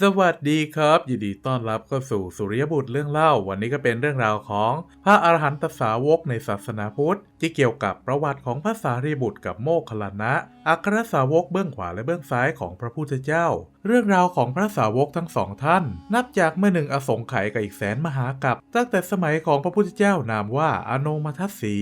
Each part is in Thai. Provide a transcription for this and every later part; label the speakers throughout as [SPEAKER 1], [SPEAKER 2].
[SPEAKER 1] สวัสดีครับ ยินดีต้อนรับเข้าสู่สุริยบุตรเรื่องเล่า วันนี้ก็เป็นเรื่องราวของพระอรหันตสาวกในศาสนาพุทธ ที่เกี่ยวกับประวัติของพระสารีบุตรกับโมคคลลานะอัครสาวกเบื้องขวาและเบื้องซ้ายของพระพุทธเจ้า เรื่องราวของพระสาวกทั้งสองท่าน นับจากเมื่อหนึ่งอสงไขยกับอีกแสนมหากับตั้งแต่สมัยของพระพุทธเจ้านามว่าอโนมัทสี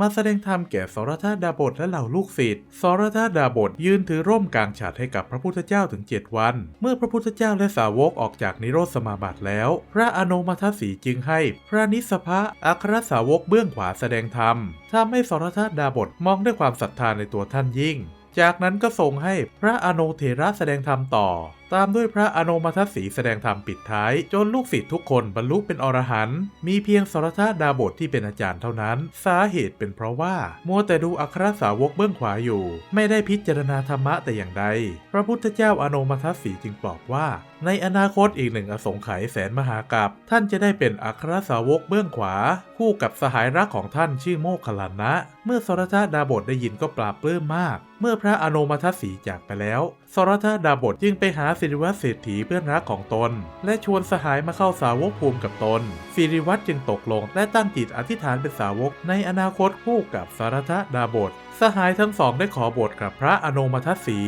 [SPEAKER 1] มาแสดงธรรมแก่สรธาดาบทและเหล่าลูกศิษย์สรธาดาบทยืนถือร่มกลางฉัตรให้กับพระพุทธเจ้าถึง 7 วัน เมื่อพระพุทธเจ้าและสาวกออกจากนิโรธสมาบัติแล้ว พระอโนมัทสีจึงให้ พระนิสพะอัครสาวกเบื้องขวาแสดงธรรมทำให้สรธาดาบทมองด้วยความศรัทธาในตัวท่านยิ่ง จากนั้นก็ส่งให้พระอโนเทระแสดงธรรมต่อตามด้วยพระอโนมัทสีแสดงธรรมปิดท้าย จนลูกศิษย์ทุกคนบรรลุเป็นอรหันต์มีเพียงสรธาดาบทที่เป็นอาจารย์เท่านั้น สาเหตุเป็นเพราะว่า มัวแต่ดูอัครสาวกเบื้องขวาอยู่ ไม่ได้พิจารณาธรรมะแต่อย่างใด พระพุทธเจ้าอโนมัทสีจึงบอกว่า ในอนาคตอีกหนึ่งอสงไขยแสนมหากับท่านจะได้เป็นอัครสาวกเบื้องขวา คู่กับสหายรักของท่านชื่อโมคคัลานะ เมื่อสรธาดาบทได้ยินก็ปราบปลื้มมาก เมื่อพระอโนมัทสีจากไปแล้ว สรธาดาบทจึงไปหาสิริวัตรเศรษฐีเพื่อนรักของตน และชวนสหายมาเข้าสาวกภูมิกับตน สิริวัตรจึงตกลงและตั้งจิตอธิษฐานเป็นสาวกในอนาคตคู่กับสรธาดาบทสหายทั้งสองได้ขอบทกับพระอนุมัทสี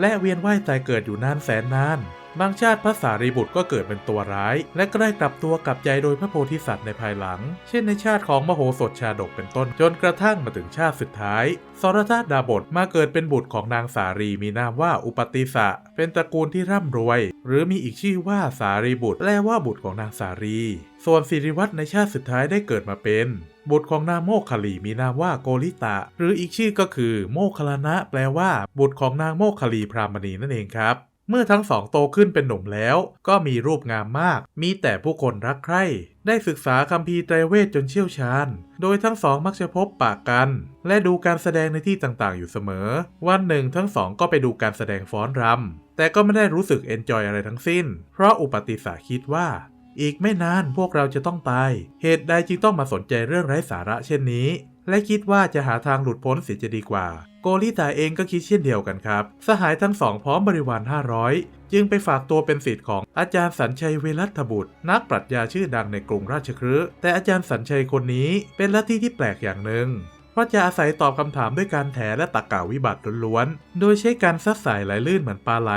[SPEAKER 1] และเวียนว่ายตายเกิดอยู่นานแสนนาน บางชาติพระสารีบุตรก็เกิดเป็นตัวร้าย และก็ได้กลับตัวกลับใจโดยพระโพธิสัตว์ในภายหลัง เช่นในชาติของมโหสถชาดกเป็นต้น จนกระทั่งมาถึงชาติสุดท้ายสรธาดาบทมาเกิดเป็นบุตรของนางสารีมีนามว่าอุปติสะ เป็นตระกูลที่ร่ำรวย หรือมีอีกชื่อว่าสารีบุตรแปลว่าบุตรของนางสารี ส่วนสิริวัตรในชาติสุดท้ายได้เกิดมาเป็นบุตรของนางโมคคลีมีนามว่าโกริตะ หรืออีกชื่อก็คือ โมคลานะ แปลว่า บุตรของนางโมคคลีพรามณีนั่นเองครับ เมื่อทั้งสองโตขึ้นเป็นหนุ่มแล้ว ก็มีรูปงามมาก มีแต่ผู้คนรักใคร่ ได้ศึกษาคัมภีร์ไตรเวทจนเชี่ยวชาญ โดยทั้งสองมักจะพบปากกัน และดูการแสดงในที่ต่างๆ อยู่เสมอ วันหนึ่งทั้งสองก็ไปดูการแสดงฟ้อนรำ แต่ก็ไม่ได้รู้สึกเอนจอยอะไรทั้งสิ้น เพราะอุปติสาคิดว่าอีกไม่นานพวกเราจะต้องตาย เหตุใดจึงต้องมาสนใจเรื่องไร้สาระเช่นนี้ และคิดว่าจะหาทางหลุดพ้นเสียจะดีกว่า โกลิตาเองก็คิดเช่นเดียวกันครับ สหายทั้งสองพร้อมบริวาร 500 จึงไปฝากตัวเป็นศิษย์ของอาจารย์สัญชัยเวรัตบุตร นักปรัชญาชื่อดังในกรุงราชคฤห์แต่อาจารย์สัญชัยคนนี้เป็นลัทธิที่แปลกอย่างหนึ่งเพราะจะอาศัยตอบคำถามด้วยการแถและตะกาวิบัติล้วนๆ โดยใช้การซัดสายไหลลื่นเหมือนปลาไหล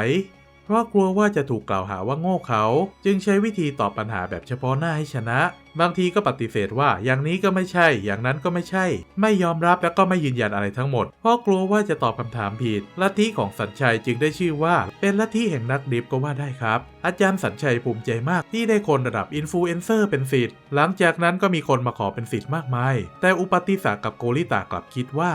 [SPEAKER 1] เพราะกลัวว่าจะถูกกล่าวหาว่าโง่เขา จึงใช้วิธีตอบปัญหาแบบเฉพาะหน้าให้ชนะ บางทีก็ปฏิเสธว่าอย่างนี้ก็ไม่ใช่ อย่างนั้นก็ไม่ใช่ ไม่ยอมรับและก็ไม่ยืนยันอะไรทั้งหมด เพราะกลัวว่าจะตอบคำถามผิด ลัทธิของสัญชัยจึงได้ชื่อว่า เป็นลัทธิแห่งนักดิฟก็ว่าได้ครับ อาจารย์สัญชัยภูมิใจมากที่ได้คนระดับอินฟลูเอนเซอร์เป็นศิษย์หลังจากนั้นก็มีคนมาขอเป็นศิษย์มากมาย แต่อุปติสากับโกริตากลับคิดว่า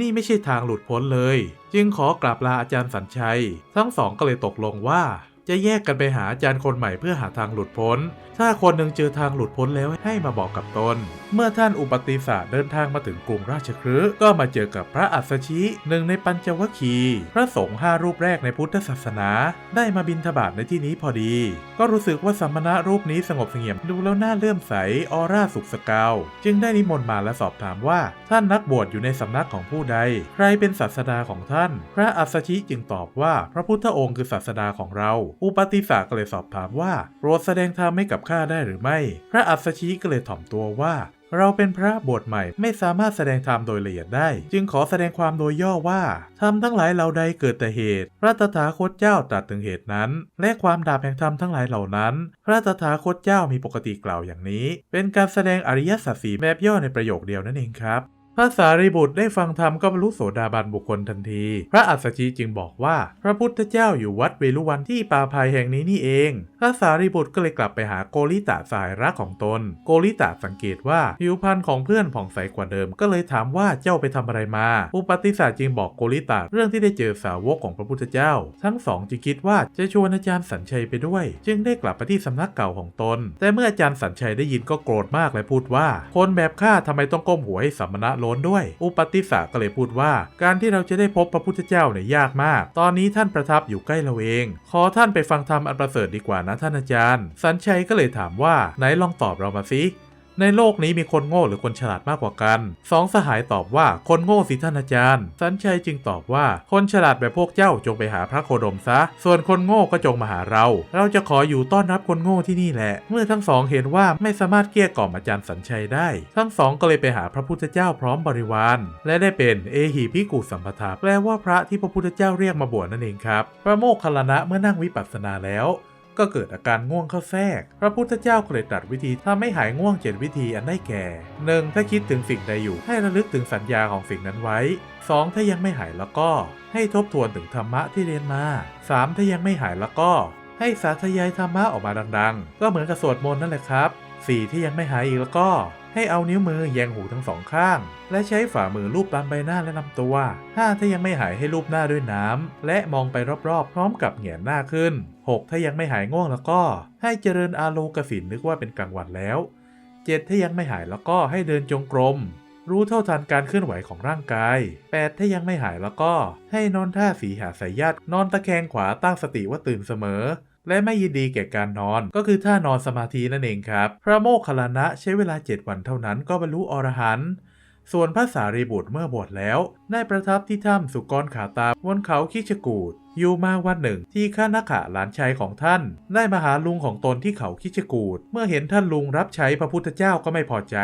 [SPEAKER 1] นี่ไม่ใช่ทางหลุดพ้นเลย จึงขอกราบลาอาจารย์สัญชัย ทั้งสองก็เลยตกลงว่า จะแยกกันไปหาอาจารย์คนใหม่เพื่อหาทางหลุดพ้น ถ้าคนหนึ่งเจอทางหลุดพ้นแล้วให้มาบอกกับตน เมื่อท่านอุปติสาเดินทางมาถึงกรุงราชคฤห์ก็มาเจอกับพระอัสชิหนึ่งในปัญจวัคคีย์พระสงฆ์ห้ารูปแรกในพุทธศาสนา ได้มาบินทบาทในที่นี้พอดี ก็รู้สึกว่าสัมมณะรูปนี้สงบเสงี่ยมดูแล้วน่าเลื่อมใสออร่าสุขสกาวจึงได้นิมนต์มาและสอบถามว่า ท่านนักบวชอยู่ในสำนักของผู้ใด ใครเป็นศาสดาของท่าน พระอัสสชิจึงตอบว่า พระพุทธองค์คือศาสดาของเราอุปติสาก็เลยสอบถามว่าโปรดแสดงธรรมให้กับข้าได้หรือไม่ พระอัสสชิก็เลยถ่อมตัวว่าเราเป็นพระบวชใหม่ไม่สามารถแสดงธรรมโดยละเอียดได้ จึงขอแสดงความโดยย่อว่าธรรมทั้งหลายเหล่าใดเกิดแต่เหตุ พระตถาคตเจ้าตรัสถึงเหตุนั้น และความดาบแห่งธรรมทั้งหลายเหล่านั้น พระตถาคตเจ้ามีปกติกล่าวอย่างนี้ เป็นการแสดงอริยสัจสีแบบย่อในประโยคเดียวนั่นเองครับ พระสารีบุตรได้ฟังธรรมก็บรรลุโสดาบันบุคคลทันที พระอัสสชิจึงบอกว่า พระพุทธเจ้าอยู่วัดเวลุวันที่ป่าภัยแห่งนี้นี่เอง พระสารีบุตรก็เลยกลับไปหาโกริตะสายรักของตน โกริตะสังเกตว่าผิวพรรณของเพื่อนผ่องใสกว่าเดิม ก็เลยถามว่าเจ้าไปทำอะไรมา อุปติสาจึงบอกโกริตะเรื่องที่ได้เจอสาวกของพระพุทธเจ้า ทั้งสองจึงคิดว่าจะชวนอาจารย์สัญชัยไปด้วย จึงได้กลับไปที่สำนักเก่าของตน แต่เมื่ออาจารย์สัญชัยได้ยินก็โกรธมากและพูดว่า คนแบบข้าทำไมต้องก้มหัวให้สมณะลนด้วย อุปติสาก็เลยพูดว่า การที่เราจะได้พบพระพุทธเจ้าเนี่ยยากมาก ตอนนี้ท่านประทับอยู่ใกล้เราเอง ขอท่านไปฟังธรรมอันประเสริฐดีกว่านะท่านอาจารย์ สันชัยก็เลยถามว่าไหนลองตอบเรามาสิ ในโลกนี้มีคนโง่หรือคนฉลาดมากกว่ากันสองสหายตอบว่าคนโง่สิท่านอาจารย์ สันชัยจึงตอบว่าคนฉลาดแบบพวกเจ้าจงไปหาพระโคดมซะ ส่วนคนโง่ก็จงมาหาเรา เราจะขออยู่ต้อนรับคนโง่ที่นี่แหละ เมื่อทั้งสองเห็นว่าไม่สามารถเกลี้ยกล่อมอาจารย์สัญชัยได้ ทั้งสองก็เลยไปหาพระพุทธเจ้าพร้อมบริวาร และได้เป็นเอหิพิกุสัมปทาแปลว่าพระที่พระพุทธเจ้าเรียกมาบวชนั่นเองครับ พระโมคคัลลานะเมื่อนั่งวิปัสสนาแล้ว ก็เกิดอาการง่วงเข้าแทรก พระพุทธเจ้าก็เลยตรัสวิธีทำให้หายง่วงเจ็ดวิธีอันได้แก่ 1. ถ้าคิดถึงสิ่งใดอยู่ให้ระลึกถึงสัญญาของสิ่งนั้นไว้ 2. ถ้ายังไม่หายแล้วก็ ให้ทบทวนถึงธรรมะที่เรียนมา 3. ถ้ายังไม่หายแล้วก็ ให้สาธยายธรรมะออกมาดังๆ ก็เหมือนกับสวดมนต์นั่นแหละครับ 4. ที่ยังไม่หายอีกแล้วก็ให้เอานิ้วมือแยงหูทั้งสองข้าง และใช้ฝ่ามือลูบตามใบหน้าและลำตัว 5. ถ้ายังไม่หายให้ลูบหน้าด้วยน้ำ และมองไปรอบๆ พร้อมกับเหงียนหน้าขึ้น 6. ถ้ายังไม่หายง่วงแล้วก็ให้เจริญอาโลกสินนึกว่าเป็นกลางวันแล้ว 7. ถ้ายังไม่หายแล้วก็ให้เดินจงกรม รู้เท่าทันการเคลื่อนไหวของร่างกาย 8. ถ้ายังไม่หายแล้วก็ให้นอนท่าสีหาสายญาตินอนตะแคงขวาตั้งสติว่าตื่นเสมอ และไม่ยินดีแก่การนอนก็คือท่านอนสมาธินั่นเองครับ พระโมคคัลลานะใช้เวลา 7 วันเท่านั้นก็บรรลุอรหันต์ ส่วนพระสารีบุตรเมื่อบวชแล้ว ได้ประทับที่ถ้ำสุกรขาตาบนเขาคิชกูดอยู่มาวันหนึ่งที่ข้านาขะหลานชายของท่าน ได้มาหาลุงของตนที่เขาคิชกูดเมื่อเห็นท่านลุงรับใช้พระพุทธเจ้าก็ไม่พอใจ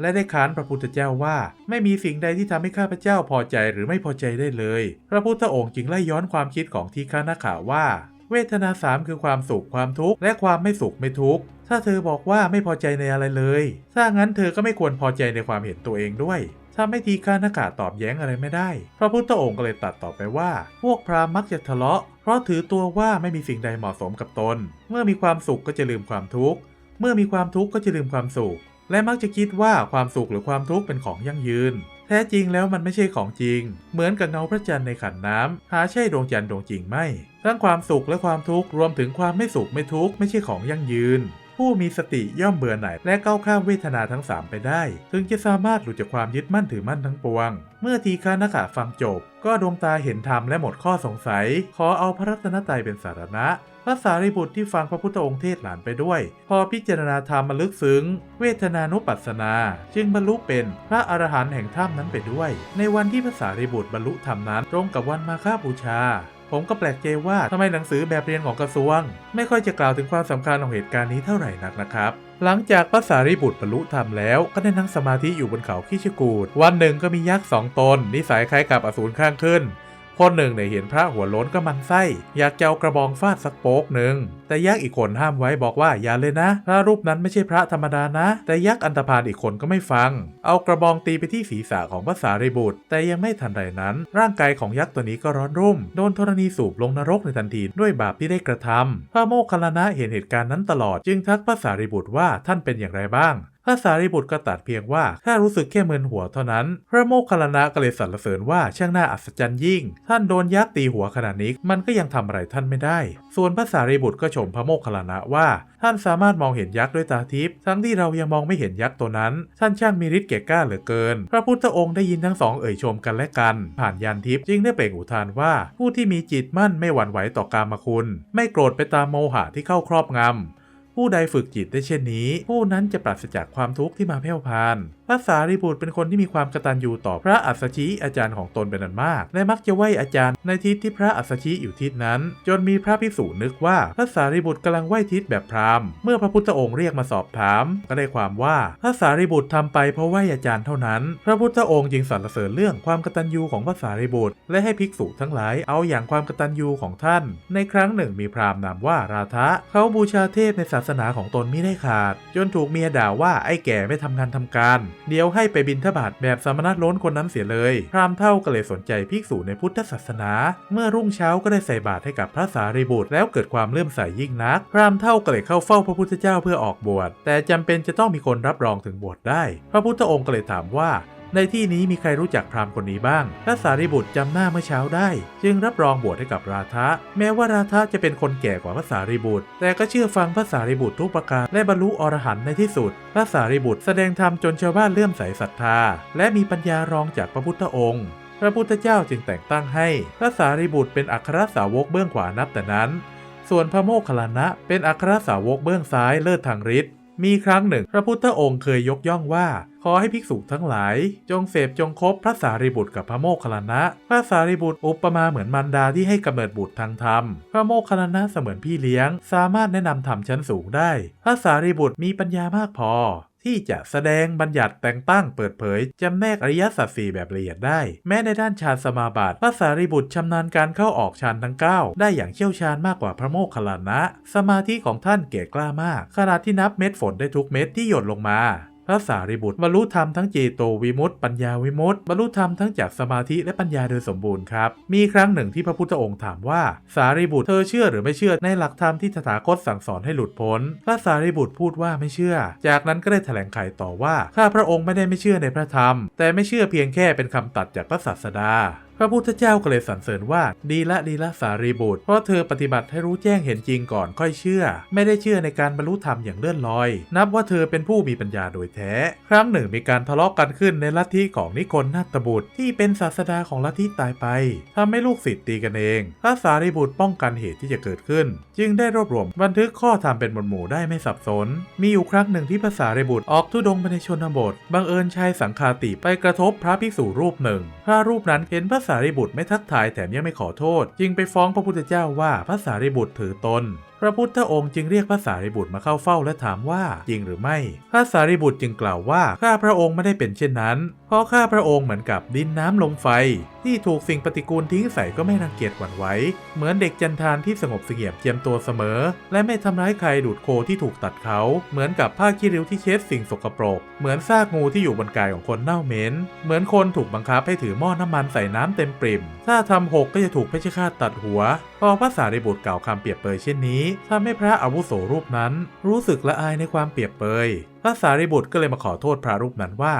[SPEAKER 1] และได้ค้านพระพุทธเจ้าว่า ไม่มีสิ่งใดที่ทำให้ข้าพเจ้าพอใจหรือไม่พอใจได้เลย พระพุทธองค์จึงไล่ย้อนความคิดของที่ข้านาขะว่า เวทนาสามคือความสุขความทุกข์และความไม่สุขไม่ทุกข์ถ้าเธอบอกว่าไม่พอใจในอะไรเลย ถ้างั้นเธอก็ไม่ควรพอใจในความเห็นตัวเองด้วยถ้าไม่ทีฆานากาตอบแย้งอะไรไม่ได้ พระพุทธองค์ก็เลยตัดต่อไปว่า พวกพราหมณ์มักจะทะเลาะ เพราะถือตัวว่าไม่มีสิ่งใดเหมาะสมกับตน เมื่อมีความสุขก็จะลืมความทุกข์ เมื่อมีความทุกข์ก็จะลืมความสุข และมักจะคิดว่าความสุขหรือความทุกข์เป็นของยั่งยืน แท้จริงแล้วมันไม่ใช่ของจริง เหมือนกับเงาพระจันทร์ในขันน้ำหาใช่ดวงจันทร์ดวงจริงไม่ ทั้งความสุขและความทุกข์รวมถึงความไม่สุขไม่ทุกข์ไม่ใช่ของยั่งยืน ผู้มีสติย่อมเบื่อหน่ายและก้าวข้ามเวทนาทั้ง3ไปได้ ถึงจะสามารถหลุดจากความยึดมั่นถือมั่นทั้งปวง เมื่อทีฆานาคาฟังจบ ก็ดวงตาเห็นธรรมและหมดข้อสงสัย ขอเอาพระรัตนตรัยเป็นสารณะ ระสารีบุตรที่ฟังพระพุทธองค์เทศหลานไปด้วย พอพิจารณาธรรมมาลึกซึ้ง เวทนานุปัสสนา จึงบรรลุเป็นพระอรหันต์แห่งถ้ำนั้นไปด้วย ในวันที่พระสารีบุตรบรรลุธรรมนั้น ตรงกับวันมาฆบูชาผมก็แปลกใจว่าทำไมหนังสือแบบเรียนของกระทรวง ไม่ค่อยจะกล่าวถึงความสำคัญของเหตุการณ์นี้เท่าไหร่นักนะครับ หลังจากพระสารีบุตรบรรลุธรรมแล้ว ก็ได้นั่งสมาธิอยู่บนเขาคิชกูดวันหนึ่งก็มียักษ์สองตนนิสัยคล้ายกับอสูรข้างขึ้น คนหนึ่งเนี่ยเห็นพระหัวโล้นก็มันไส้ อยากจะเอากระบองฟาดสักโป๊กหนึ่งแต่ยักษ์อีกคนห้ามไว้บอกว่าอย่าเลยนะ พระรูปนั้นไม่ใช่พระธรรมดานะ แต่ยักษ์อันธพาลอีกคนก็ไม่ฟัง เอากระบองตีไปที่ศีรษะของพระสารีบุตร แต่ยังไม่ทันไรนั้น ร่างกายของยักษ์ตัวนี้ก็ร้อนรุ่ม โดนธรณีสูบลงนรกในทันทีด้วยบาปที่ได้กระทำพระโมคคัลลานะเห็นเหตุการณ์นั้นตลอด จึงทักพระสารีบุตรว่าท่านเป็นอย่างไรบ้าง พระสารีบุตรก็ตัดเพียงว่าข้ารู้สึกแค่มึนหัวเท่านั้น พระโมคคัลลานะก็เลยสรรเสริญว่าช่างน่าอัศจรรย์ยิ่ง ท่านโดนยักษ์ตีหัวขนาดนี้มันก็ยังทำอะไรท่านไม่ได้ ส่วนพระสารีบุตรก็ชมพระโมคคัลลานะว่า ท่านสามารถมองเห็นยักษ์ด้วยตาทิพย์ทั้งที่เรายังมองไม่เห็นยักษ์ตัวนั้น ท่านช่างมีฤทธิ์แก่กล้าเหลือเกิน พระพุทธองค์ได้ยินทั้งสองเอ่ยชมกันและกัน ผ่านยานทิพย์จึงได้เปล่งอุทานว่า ผู้ที่มีจิตมั่นไม่หวั่นไหวต่อกามคุณ ไม่โกรธไปตามโมหะที่เข้าครอบงำ ผู้ใดฝึกจิตได้เช่นนี้ ผู้นั้นจะปราศจากความทุกข์ที่มาแพ่วพาน พระสารีบุตรเป็นคนที่มีความกตัญญูต่อพระอัสชิอาจารย์ของตนเป็นอันมาก และมักจะไหว้อาจารย์ในทิศที่พระอัสชิอยู่ทิศนั้น จนมีพระภิกษุนึกว่าพระสารีบุตรกำลังไหว้ทิศแบบพราหมณ์เมื่อพระพุทธองค์เรียกมาสอบถาม ก็ได้ความว่าพระสารีบุตรทำไปเพราะไหว้อาจารย์เท่านั้น พระพุทธองค์จึงสรรเสริญเรื่องความกตัญญูของพระสารีบุตร และให้ภิกษุทั้งหลายเอาอย่างความกตัญญูของท่าน ในครั้งหนึ่งมีพราหมณ์นามว่าราทะเขาบูชาเทพในศาสนาของตนไม่ได้ขาด จนถูกเมียด่าว่าไอ้แก่ไม่ทำงานทำการเดี๋ยวให้ไปบินทบาทแบบสมณะล้นคนนั้นเสียเลย พราหมณ์เท่าก็เลยสนใจภิกษุในพุทธศาสนา เมื่อรุ่งเช้าก็ได้ใส่บาตรให้กับพระสารีบุตรแล้วเกิดความเลื่อมใสยิ่งนัก พราหมณ์เท่าก็เลยเข้าเฝ้าพระพุทธเจ้าเพื่อออกบวช แต่จำเป็นจะต้องมีคนรับรองถึงบวชได้ พระพุทธองค์ก็เลยถามว่า ในที่นี้มีใครรู้จักพราหมณ์คนนี้บ้าง พระสารีบุตรจำหน้าเมื่อเช้าได้ จึงรับรองบวชให้กับราธะ แม้ว่าราธะจะเป็นคนแก่กว่าพระสารีบุตร แต่ก็เชื่อฟังพระสารีบุตรทุกประการ และบรรลุอรหันต์ในที่สุด พระสารีบุตรแสดงธรรมจนชาวบ้านเลื่อมใสศรัทธา และมีปัญญารองจากพระพุทธองค์ พระพุทธเจ้าจึงแต่งตั้งให้ พระสารีบุตรเป็นอัครสาวกเบื้องขวานับแต่นั้น ส่วนพระโมคคัลลานะเป็นอัครสาวกเบื้องซ้ายเลิศทางฤทธิ์ มีครั้งหนึ่ง พระพุทธองค์เคยยกย่องว่า ขอให้ภิกษุทั้งหลาย จงเสพจงคบพระสารีบุตรกับพระโมคคัลลานะ พระสารีบุตรอุปมาเหมือนมารดาที่ให้กำเนิดบุตรทางธรรม พระโมคคัลลานะเสมือนพี่เลี้ยง สามารถแนะนำธรรมชั้นสูงได้ พระสารีบุตรมีปัญญามากพอ ที่จะแสดงบัญญัติแต่งตั้งเปิดเผยจำแนกอริยสัจสี่แบบละเอียดได้ แม้ในด้านฌานสมาบัติพระสารีบุตรชำนาญการเข้าออกฌานทั้ง 9 ได้อย่างเชี่ยวชาญมากกว่าพระโมคคัลลานะ สมาธิของท่านเก่กล้ามากขนาดที่นับเม็ดฝนได้ทุกเม็ดที่หยดลงมา พระสารีบุตรบรรลุธรรมทั้งเจโตวิมุตติปัญญาวิมุตติบรรลุธรรมทั้งจากสมาธิและปัญญาโดยสมบูรณ์ครับ มีครั้งหนึ่งที่พระพุทธองค์ถามว่า สารีบุตรเธอเชื่อหรือไม่เชื่อในหลักธรรมที่ตถาคตสั่งสอนให้หลุดพ้นพระสารีบุตรพูดว่าไม่เชื่อ จากนั้นก็ได้แถลงไขต่อว่าข้าพระองค์ไม่ได้ไม่เชื่อในพระธรรม แต่ไม่เชื่อเพียงแค่เป็นคำตัดจากพระศาสดา พระพุทธเจ้าก็เลยสรรเสริญว่าดีละดีละสารีบุตรเพราะเธอปฏิบัติให้รู้แจ้งเห็นจริงก่อนค่อยเชื่อ ไม่ได้เชื่อในการบรรลุธรรมอย่างเลื่อนลอย นับว่าเธอเป็นผู้มีปัญญาโดยแท้ ครั้งหนึ่งมีการทะเลาะกันขึ้นในลัทธิของนิคนนาตบุตรที่เป็นศาสดาของลัทธิตายไปทำให้ลูกศิษย์ตีกันเองพระสารีบุตรป้องกันเหตุที่จะเกิดขึ้น จึงได้รวบรวมบันทึกข้อธรรมเป็นหมวดหมู่ได้ไม่สับสน มีอยู่ครั้งหนึ่งที่พระสารีบุตรออกทุดงไปในชนบทบังเอิญชายสังคาติไปกระทบพระภิกษุรูปหนึ่งพระรูปนั้นเห็นพระสารีบุตรไม่ทักทายแถมยังไม่ขอโทษ จึงไปฟ้องพระพุทธเจ้าว่าพระสารีบุตรถือตน พระพุทธองค์จึงเรียกพระสารีบุตรมาเข้าเฝ้าและถามว่าจริงหรือไม่ พระสารีบุตรจึงกล่าวว่าข้าพระองค์ไม่ได้เป็นเช่นนั้น เพราะข้าพระองค์เหมือนกับดินน้ำลมไฟ ที่ถูกสิ่งปฏิกูลทิ้งใส่ก็ไม่รังเกียจหวั่นไหวเหมือนเด็กจันทานที่สงบเสงี่ยมเจียมตัวเสมอ และไม่ทำร้ายใครดูดโคที่ถูกตัดเขา เหมือนกับผ้าขี้ริ้วที่เช็ดสิ่งสกปรก เหมือนซากงูที่อยู่บนกายของคนเน่าเหม็น เหมือนคนถูกบังคับให้ถือหม้อน้ำมันใส่น้ำเต็มปริ่ม ถ้าทำหกก็จะถูกเพชฌฆาตตัดหัว พอพระสารีบุตรกล่าวคำเปรียบเปยเช่นนี้ทำให้พระอาวุโสรูปนั้น รู้สึกละอายในความเปรียบเปยพระสารีบุตรก็เลยมาขอโทษพระรูปนั้นว่า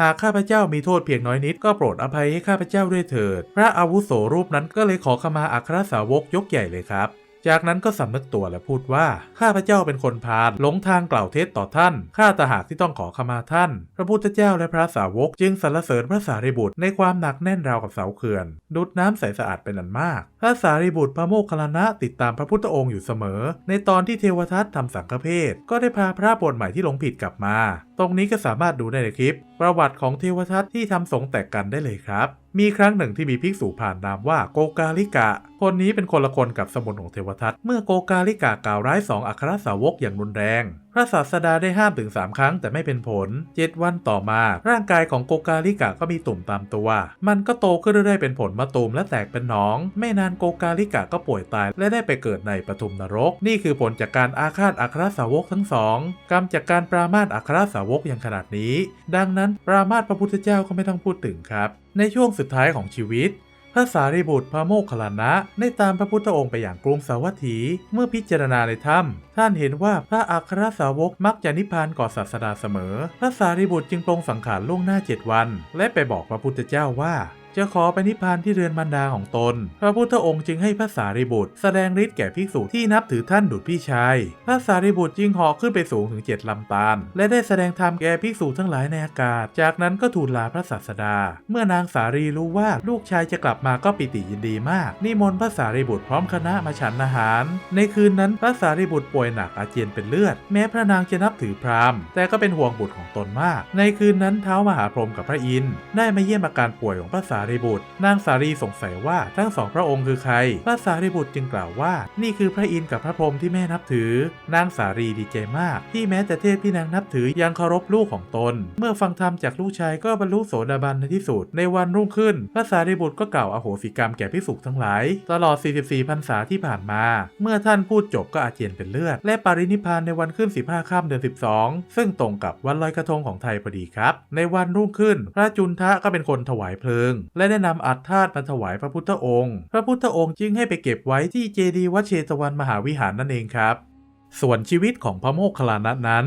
[SPEAKER 1] หากข้าพเจ้ามีโทษเพียงน้อยนิดก็โปรดอภัยให้ข้าพเจ้าด้วยเถิด พระอาวุโสรูปนั้นก็เลยขอขมาอัครสาวกยกใหญ่เลยครับ จากนั้นก็สำนึกตัวและพูดว่าข้าพเจ้าเป็นคนพาลหลงทางกล่าวเท็จต่อท่านข้าตหากที่ต้องขอขมาท่าน พระพุทธเจ้าและพระสาวก จึงสรรเสริญพระสารีบุตรในความหนักแน่นราวกับเสาเขื่อนดุดน้ำใสสะอาดเป็นอันมาก พระสารีบุตรพระโมคคัลลานะติดตามพระพุทธองค์อยู่เสมอ ในตอนที่เทวทัตทำสังฆเพศก็ได้พาพระบทใหม่ที่หลงผิดกลับมาตรงนี้ก็สามารถดูได้ในคลิป ประวัติของเทวทัตที่ทำสงแตกกันได้เลยครับ มีครั้งหนึ่งที่มีภิกษุผ่านนามว่าโกกาลิกะ คนนี้เป็นคนละคนกับสมุนของเทวทัตเมื่อโกกาลิกะกล่าวร้ายสองอัครสาวกอย่างรุนแรง พระศาสดาได้ห้ามถึง 3 ครั้งแต่ไม่เป็นผล 7 วันต่อมา ร่างกายของโกกาลิกะก็มีตุ่มตามตัว มันก็โตขึ้นเรื่อยๆเป็นผลมาตุ่มและแตกเป็นหนอง ไม่นานโกกาลิกะก็ป่วยตายและได้ไปเกิดในปฐุมนรก นี่คือผลจากการอาฆาตอัครสาวกทั้งสองกรรมจากการปรามาสอัครสาวกอย่างขนาดนี้ ดังนั้นปรามาสพระพุทธเจ้าก็ไม่ต้องพูดถึงครับในช่วงสุดท้ายของชีวิต พระสารีบุตรพระโมคคัลลานะได้ตามพระพุทธองค์ไปอย่างกรุงสาวัตถี เมื่อพิจารณาในถ้ำท่านเห็นว่าพระอัครสาวกมักจะนิพพานก่อนศาสดาเสมอ พระสารีบุตรจึงปรงสังขารล่วงหน้าเจ็ดวัน และไปบอกพระพุทธเจ้าว่า จะขอไปนิพพานที่เรือนมารดาของตน พระพุทธองค์จึงให้พระสารีบุตร แสดงฤทธิ์แก่ภิกษุที่นับถือท่านดุจพี่ชาย พระสารีบุตรจึงเหาะขึ้นไปสูงถึงเจ็ดลำตาลและได้แสดงธรรมแก่ภิกษุทั้งหลายในอากาศ จากนั้นก็ทูลลาพระศาสดา เมื่อนางสารีรู้ว่าลูกชายจะกลับมาก็ปิติยินดีมาก นิมนต์พระสารีบุตรพร้อมคณะมาฉันอาหาร ในคืนนั้นพระสารีบุตรป่วยหนักอาเจียนเป็นเลือด แม้พระนางจะนับถือพราหมณ์ แต่ก็เป็นห่วงบุตรของตนมาก ในคืนนั้นเท้ามหาพรหมกับพระอินทร์ได้มาเยี่ยมอาการป่วยของพระสารีบุตร นางสารีสงสัยว่าทั้งสองพระองค์คือใคร พระสารีบุตรจึงกล่าวว่า นี่คือพระอินทร์กับพระพรหมที่แม่นับถือ นางสารีดีใจมาก ที่แม้แต่เทพที่นางนับถือยังเคารพลูกของตน เมื่อฟังธรรมจากลูกชายก็บรรลุโสดาบันในที่สุด ในวันรุ่งขึ้น พระสารีบุตรก็กล่าวอโหสิกรรมแก่ภิกษุทั้งหลาย ตลอด 44พรรษาที่ผ่านมา เมื่อท่านพูดจบก็อาเจียนเป็นเลือด และปรินิพพานในวันขึ้น 15ค่ำเดือน 12 ซึ่งตรงกับวันลอยกระทงของไทยพอดีครับ ในวันรุ่งขึ้น พระจุนทะก็เป็นคนถวายเพลิงและได้นำอัฐธาตุมาถวายพระพุทธองค์ พระพุทธองค์จึงให้ไปเก็บไว้ที่เจดีย์วัดเชตวันมหาวิหารนั่นเองครับ ส่วนชีวิตของพระโมคคัลลานะนั้น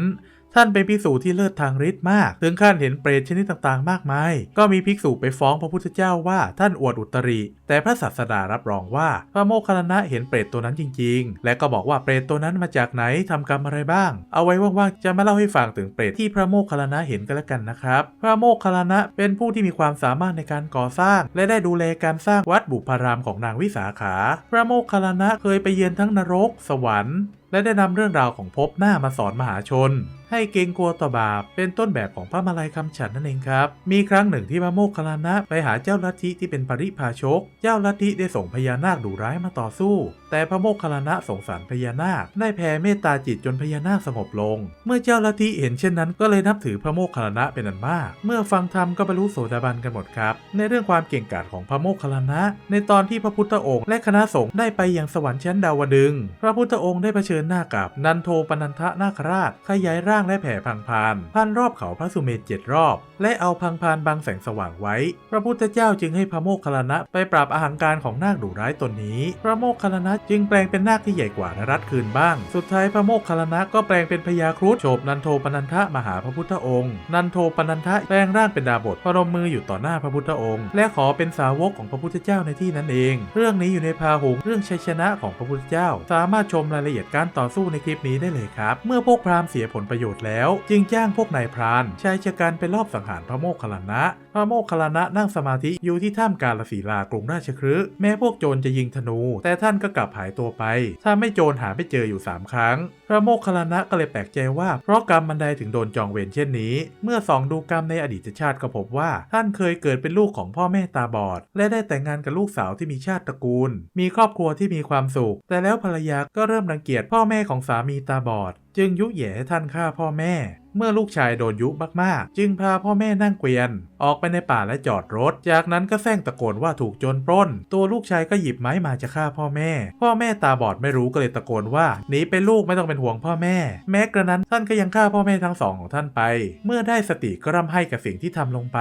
[SPEAKER 1] ท่านเป็นภิกษุที่เลิศทางฤทธิ์มาก ถึงขั้นเห็นเปรตชนิดต่างๆ มากมาย ก็มีภิกษุไปฟ้องพระพุทธเจ้าว่าท่านอวดอุตริ แต่พระศาสดารับรองว่าพระโมคคัลลานะเห็นเปรตตัวนั้นจริง ๆ และก็บอกว่าเปรตตัวนั้นมาจากไหนทำกรรมอะไรบ้าง เอาไว้ว่างๆจะมาเล่าให้ฟังถึงเปรตที่พระโมคคัลลานะเห็นกันแล้วกันนะครับ พระโมคคัลลานะเป็นผู้ที่มีความสามารถในการก่อสร้าง และได้ดูแลการสร้างวัดบุพารามของนางวิสาขา พระโมคคัลลานะเคยไปเยือนทั้งนรก สวรรค์ และได้นำเรื่องราวของภพหน้ามาสอนมหาชน ให้เกรงกลัวต่อบาปเป็นต้นแบบของพระมาลัยคำฉันนั่นเองครับ มีครั้งหนึ่งที่พระโมคคัลลานะไปหาเจ้าลัทธิที่เป็นปริพาชก เจ้าลัทธิได้ส่งพญานาคดุร้ายมาต่อสู้ แต่พระโมคคัลลานะสงสารพญานาค ได้แผ่เมตตาจิตจนพญานาคสงบลง เมื่อเจ้าลัทธิเห็นเช่นนั้น ก็เลยนับถือพระโมคคัลลานะเป็นอันมาก เมื่อฟังธรรมก็บรรลุโสดาบันกันหมดครับ ในเรื่องความเก่งกาจของพระโมคคัลลานะ ในตอนที่พระพุทธองค์ และคณะสงฆ์ได้ไปยังสวรรค์ชั้นดาวดึง พระพุทธองค์ได้เผชิญหน้ากับนันโทปนันทะนาคราชขยายร่างและแผ่พังพานพันรอบเขาพระสุเมรุเจ็ดรอบ และเอาพังพานบังแสงสว่างไว้ พระพุทธเจ้าจึงให้พระโมคคัลลนะไปปราบอาหังการของนาคดุร้ายตนนี้ พระโมคคัลลนะจึงแปลงเป็นนาคที่ใหญ่กว่านรัตคืนบ้าง สุดท้ายพระโมคคัลลนะก็แปลงเป็นพญาครุฑโฉบนันโทปนันทะมาหาพระพุทธองค์ นันโทปนันทะแปลงร่างเป็นดาบทพนมมืออยู่ต่อหน้าพระพุทธองค์ และขอเป็นสาวกของพระพุทธเจ้าในที่นั้นเอง เรื่องนี้อยู่ในพาหุงเรื่องชัยชนะของพระพุทธเจ้า สามารถชมรายละเอียดการต่อสู้ในคลิปนี้ได้เลยครับ เมื่อพวกพราหมณ์เสียผลประโยชน์แล้ว จึงจ้างพวกนายพรานชายชะกันไปรอบสังหารพระโมคคัลลานะ ระโมคคัลลานะนั่งสมาธิอยู่ที่ถ้ำกาลสีลากรุงราชคฤห์แม้พวกโจรจะยิงธนู แต่ท่านก็กลับหายตัวไป ถ้าไม่โจรหาไม่เจออยู่ 3 ครั้ง พระโมคคัลลานะก็เลยแปลกใจว่า เพราะกรรมมันใดถึงโดนจองเวรเช่นนี้ เมื่อส่องดูกรรมในอดีตชาติก็พบว่า ท่านเคยเกิดเป็นลูกของพ่อแม่ตาบอด และได้แต่งงานกับลูกสาวที่มีชาติตระกูล มีครอบครัวที่มีความสุข แต่แล้วภรรยาก็เริ่มรังเกียจพ่อแม่ของสามีตาบอด จึงยุแย่ให้ท่านฆ่าพ่อแม่ เมื่อลูกชายโดนยุมากๆ จึงพาพ่อแม่นั่งเกวียน ออกไปในป่าและจอดรถ จากนั้นก็แซงตะโกนว่าถูกโจรปล้น ตัวลูกชายก็หยิบไม้มาจะฆ่าพ่อแม่ พ่อแม่ตาบอดไม่รู้ก็เลยตะโกนว่าหนีเป็นลูกไม่ต้องเป็นห่วงพ่อแม่ แม้กระนั้นท่านก็ยังฆ่าพ่อแม่ทั้งสองของท่านไป เมื่อได้สติก็ร่ำให้กับสิ่งที่ทำลงไป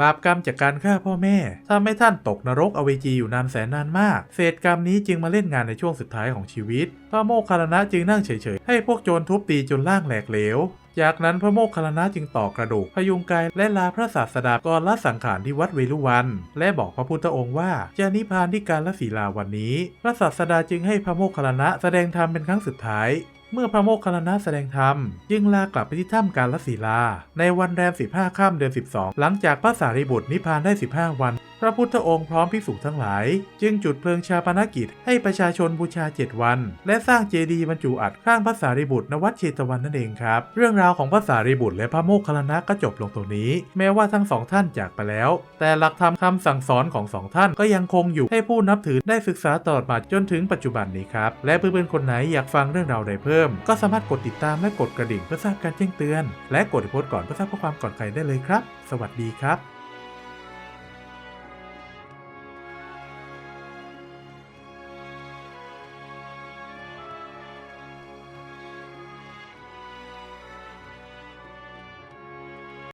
[SPEAKER 1] บาปกรรมจากการฆ่าพ่อแม่ทำให้ท่านตกนรกอเวจีอยู่นานแสนนานมาก เศษกรรมนี้จึงมาเล่นงานในช่วงสุดท้ายของชีวิตพระโมคคัลลนะจึงนั่งเฉยๆ ให้พวกโจรทุบตีจนร่างแหลกเหลว จากนั้นพระโมคคัลลานะจึงต่อกระดูกพยุงกายและลาพระศาสดาก่อนละสังขารที่วัดเวลุวัน และบอกพระพุทธองค์ว่าจะนิพพานที่การละศีลาวันนี้ พระศาสดาจึงให้พระโมคคัลลานะแสดงธรรมเป็นครั้งสุดท้าย เมื่อพระโมคคัลลานะแสดงธรรม จึงลากลับไปที่ถ้ำกาลสีลา ในวันแรม 15ค่ำเดือน 12 หลังจากพระสารีบุตรนิพพานได้ 15 วัน พระพุทธองค์พร้อมภิกษุทั้งหลาย จึงจุดเพลิงชาปนกิจให้ประชาชนบูชา 7 วัน และสร้างเจดีย์บรรจุอัฐข้างพระสารีบุตรณวัดเชตวันนั่นเองครับ เรื่องราวของพระสารีบุตรและพระโมคคัลลานะก็จบลงตรงนี้ แม้ว่าทั้งสองท่านจากไปแล้ว แต่หลักธรรมคำสั่งสอนของสองท่านก็ยังคงอยู่ให้ผู้นับถือได้ศึกษาตลอดมาจนถึงปัจจุบันนี้ครับ และเพื่อนๆคนไหนอยากฟังเรื่องราวใดเพิ่ม ก็สามารถกดติดตามและกดกระดิ่งเพื่อทราบการแจ้งเตือน และกดโพสต์ก่อนเพื่อทราบข้อความก่อนใครได้เลยครับ สวัสดีครับ